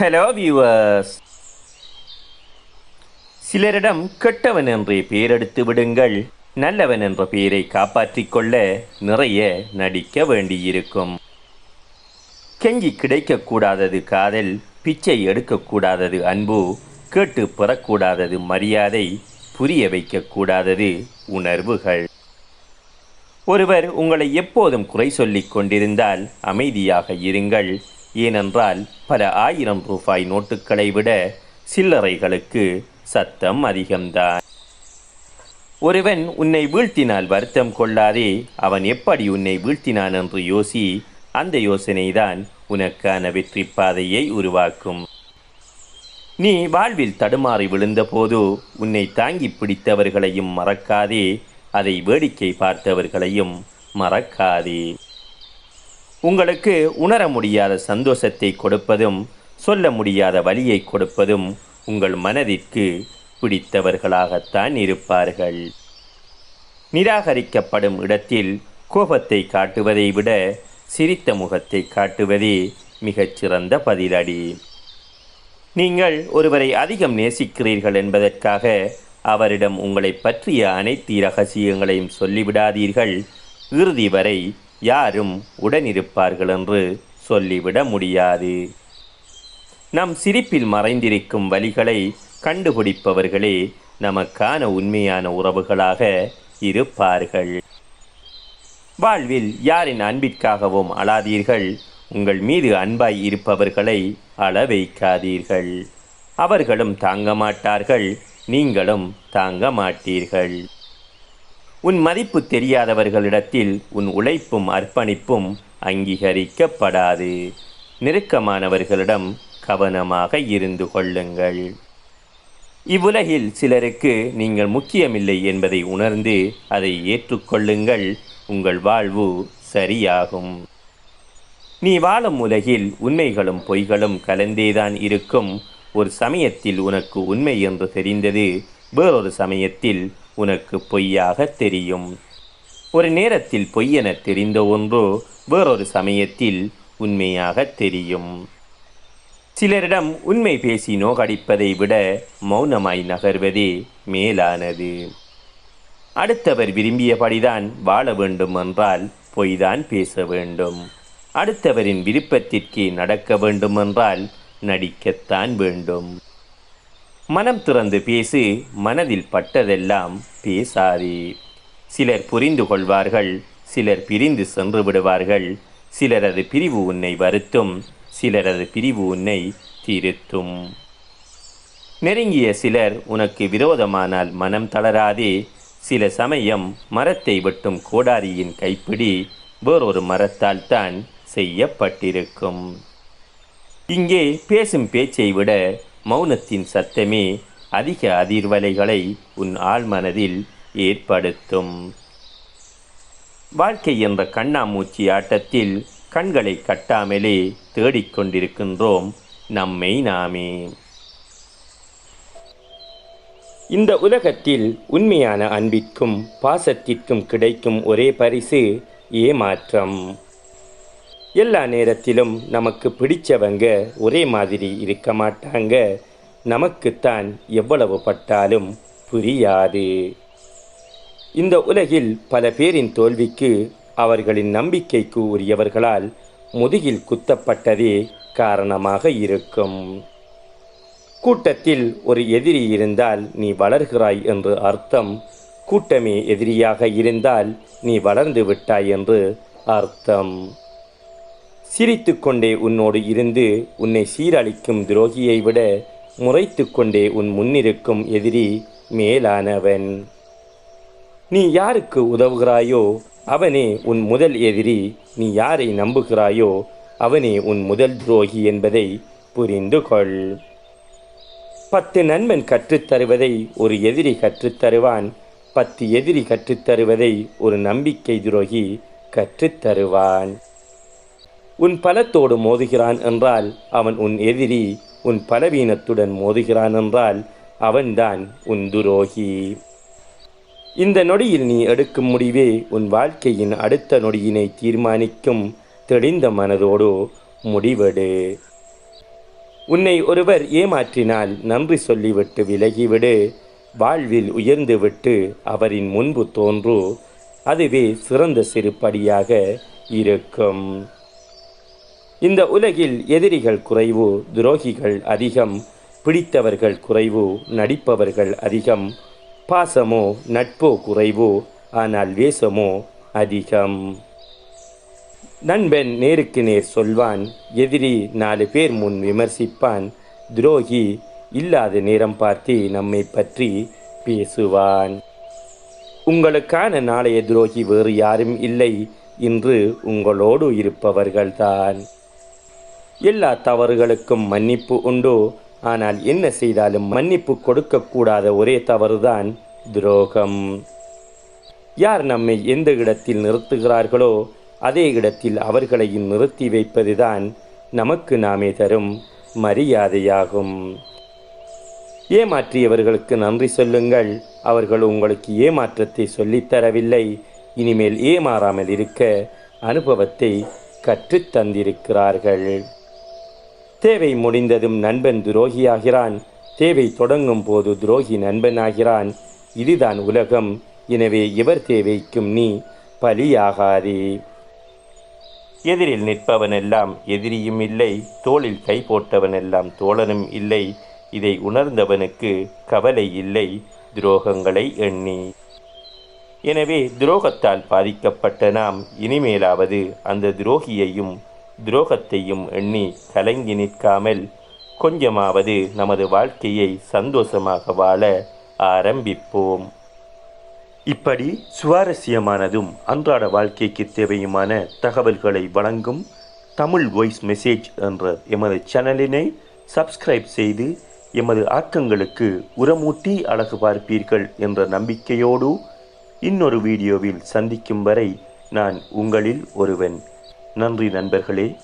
Hello viewers சிலரிடம் கெட்டவன் என்றே பேரெடுத்து விடுங்கள். நல்லவன் என்ற பெயரை காப்பாற்றிக் கொள்ள நிறைய நடிக்க வேண்டியிருக்கும். கெஞ்சி கிடைக்கக்கூடாதது காதல் பிச்சை எடுக்கக்கூடாதது அன்பு கேட்டு பெறக்கூடாதது மரியாதை புரிய வைக்கக்கூடாதது உணர்வுகள். ஒருவர் உங்களை எப்போதும் குறை சொல்லிக் கொண்டிருந்தால் அமைதியாக இருங்கள். ஏனென்றால் பல ஆயிரம் ரூபாய் நோட்டுகளை விட சில்லறைகளுக்கு சத்தம் அதிகம்தான். ஒருவன் உன்னை வீழ்த்தினால் வருத்தம் கொள்ளாதே அவன் எப்படி உன்னை வீழ்த்தினான் என்று யோசி அந்த யோசனைதான் உனக்கான வெற்றி பாதையை உருவாக்கும். நீ வாழ்வில் தடுமாறி விழுந்தபோது உன்னை தாங்கி பிடித்தவர்களையும் மறக்காதே அதை வேடிக்கை பார்த்தவர்களையும் மறக்காதே. உங்களுக்கு உணர முடியாத சந்தோஷத்தை கொடுப்பதும் சொல்ல முடியாத வழியை கொடுப்பதும் உங்கள் மனதிற்கு பிடித்தவர்களாகத்தான் இருப்பார்கள். நிராகரிக்கப்படும் இடத்தில் கோபத்தை காட்டுவதை விட சிரித்த முகத்தை காட்டுவதே மிகச்சிறந்த பதிலடி. நீங்கள் ஒருவரை அதிகம் நேசிக்கிறீர்கள் என்பதற்காக அவரிடம் உங்களை பற்றிய அனைத்து ரகசியங்களையும் சொல்லிவிடாதீர்கள். இறுதி வரை யாரும் உடனிருப்பார்கள் என்று சொல்லிவிட முடியாது. நம் சிரிப்பில் மறைந்திருக்கும் வழிகளை கண்டுபிடிப்பவர்களே நமக்கான உண்மையான உறவுகளாக இருப்பார்கள். வாழ்வில் யாரின் அன்பிற்காகவும் அழாதீர்கள் உங்கள் மீது அன்பாய் இருப்பவர்களை அள வைக்காதீர்கள் அவர்களும் தாங்க மாட்டார்கள் நீங்களும் தாங்க மாட்டீர்கள். உன் மதிப்பு தெரியாதவர்களிடத்தில் உன் உழைப்பும் அர்ப்பணிப்பும் அங்கீகரிக்கப்படாது. நெருக்கமானவர்களிடம் கவனமாக இருந்து கொள்ளுங்கள். இவ்வுலகில் சிலருக்கு நீங்கள் முக்கியமில்லை என்பதை உணர்ந்து அதை ஏற்றுக்கொள்ளுங்கள். உங்கள் வாழ்வு சரியாகும். நீ வாழும் உலகில் உண்மைகளும் பொய்களும் கலந்தேதான் இருக்கும். ஒரு சமயத்தில் உனக்கு உண்மை என்று தெரிந்தது வேறொரு சமயத்தில் உனக்கு பொய்யாக தெரியும். ஒரு நேரத்தில் பொய்யென தெரிந்த ஒன்று வேறொரு சமயத்தில் உண்மையாக தெரியும். சிலரிடம் உண்மை பேசி நோகடிப்பதை விட மௌனமாய் நகர்வதே மேலானது. அடுத்தவர் விரும்பியபடிதான் வாழ வேண்டும் என்றால் பொய்தான் பேச வேண்டும். அடுத்தவரின் விருப்பத்திற்கு நடக்க வேண்டுமென்றால் நடிக்கத்தான் வேண்டும். மனம் திறந்து பேசு மனதில் பட்டதெல்லாம் பேசாதே. சிலர் புரிந்து கொள்வார்கள் சிலர் பிரிந்து சென்று விடுவார்கள். சிலரது பிரிவு உன்னை வருத்தும் சிலரது பிரிவு உன்னை திருத்தும். நெருங்கிய சிலர் உனக்கு விரோதமானால் மனம் தளராதே. சில சமயம் மரத்தை வெட்டும் கோடாரியின் கைப்பிடி வேறொரு மரத்தால் தான் செய்யப்பட்டிருக்கும். இங்கே பேசும் பேச்சை விட மௌனத்தின் சத்தமே அதிக அதிர்வலைகளை உன் ஆழ்மனதில் ஏற்படுத்தும். வாழ்க்கை என்ற கண்ணாமூச்சி ஆட்டத்தில் கண்களை கட்டாமலே தேடிக்கொண்டிருக்கின்றோம் நம்மை நாமே. இந்த உலகத்தில் உண்மையான அன்பிற்கும் பாசத்திற்கும் கிடைக்கும் ஒரே பரிசு ஏமாற்றம். எல்லா நேரத்திலும் நமக்கு பிடிச்சவங்க ஒரே மாதிரி இருக்க மாட்டாங்க. நமக்குத்தான் எவ்வளவு பட்டாலும் புரியாது. இந்த உலகில் பல பேரின் தோல்விக்கு அவர்களின் நம்பிக்கைக்கு உரியவர்களால் முதுகில் குத்தப்பட்டதே காரணமாக இருக்கும். கூட்டத்தில் ஒரு எதிரி இருந்தால் நீ வளர்கிறாய் என்று அர்த்தம். கூட்டமே எதிரியாக இருந்தால் நீ வளர்ந்து விட்டாய் என்று அர்த்தம். சிரித்து கொண்டே உன்னோடு இருந்து உன்னை சீரழிக்கும் துரோகியை விட முறைத்து கொண்டே உன் முன்னிருக்கும் எதிரி மேலானவன். நீ யாருக்கு உதவுகிறாயோ அவனே உன் முதல் எதிரி. நீ யாரை நம்புகிறாயோ அவனே உன் முதல் துரோகி என்பதை புரிந்து கொள் பத்து நண்பன் கற்றுத்தருவதை ஒரு எதிரி கற்றுத்தருவான். பத்து எதிரி கற்றுத்தருவதை ஒரு நம்பிக்கை துரோகி கற்றுத்தருவான். உன் பலத்தோடு மோதுகிறான் என்றால் அவன் உன் எதிரி உன் பலவீனத்துடன் மோதுகிறான் என்றால் அவன்தான் உன் துரோகி. இந்த நொடியில் நீ எடுக்கும் முடிவே உன் வாழ்க்கையின் அடுத்த நொடியினை தீர்மானிக்கும் தெளிந்த மனதோடு முடிவெடு. உன்னை ஒருவர் ஏமாற்றினால் நன்றி சொல்லிவிட்டு விலகிவிடு. வாழ்வில் உயர்ந்துவிட்டு அவரின் முன்பு தோன்று அதுவே சிறந்த சிறுபடியாக இருக்கும். இந்த உலகில் எதிரிகள் குறைவு துரோகிகள் அதிகம் பிடித்தவர்கள் குறைவு நடிப்பவர்கள் அதிகம் பாசமோ நட்போ குறைவு ஆனால் வேஷமோ அதிகம். நண்பன் நேருக்கு நேர் சொல்வான் எதிரி நாலு பேர் முன் விமர்சிப்பான் துரோகி இல்லாத நேரம் பார்த்து நம்மை பற்றி பேசுவான். உங்களுக்கான நாளைய துரோகி வேறு யாரும் இல்லை இன்று உங்களோடு இருப்பவர்கள்தான். எல்லா தவறுகளுக்கும் மன்னிப்பு உண்டு. ஆனால் என்ன செய்தாலும் மன்னிப்பு கொடுக்கக்கூடாத ஒரே தவறுதான் துரோகம். யார் நம்மை எந்த இடத்தில் நிறுத்துகிறார்களோ அதே இடத்தில் அவர்களையும் நிறுத்தி வைப்பதுதான் நமக்கு நாமே தரும் மரியாதையாகும். ஏமாற்றியவர்களுக்கு நன்றி சொல்லுங்கள். அவர்கள் உங்களுக்கு ஏமாற்றத்தை சொல்லித்தரவில்லை இனிமேல் ஏமாறாமல் இருக்க அனுபவத்தை கற்றுத் தந்திருக்கிறார்கள். தேவை முடிந்ததும் நண்பன் துரோகியாகிறான். தேவை தொடங்கும் போது துரோகி நண்பனாகிறான். இதுதான் உலகம். எனவே இவர் தேவைக்கும் நீ பலியாகாதே. எதிரில் நிற்பவனெல்லாம் எதிரியும் இல்லை. தோளில் கை போட்டவனெல்லாம் தோழனும் இல்லை. இதை உணர்ந்தவனுக்கு கவலை இல்லை. துரோகங்களை எண்ணி. எனவே துரோகத்தால் பாதிக்கப்பட்ட நாம் இனிமேலாவது அந்த துரோகியையும் துரோகத்தையும் எண்ணி கலங்கி நிற்காமல் கொஞ்சமாவது நமது வாழ்க்கையை சந்தோஷமாக வாழ ஆரம்பிப்போம். இப்படி சுவாரஸ்யமானதும் அன்றாட வாழ்க்கைக்கு தேவையுமான தகவல்களை வழங்கும் தமிழ் வாய்ஸ் மெசேஜ் என்ற எமது சேனலினை சப்ஸ்கிரைப் செய்து எமது ஆக்கங்களுக்கு உரமூட்டி அழகு பார்ப்பீர்கள் என்ற நம்பிக்கையோடு இன்னொரு வீடியோவில் சந்திக்கும் வரை நான் உங்களில் ஒருவன். நன்றி நண்பர்களே.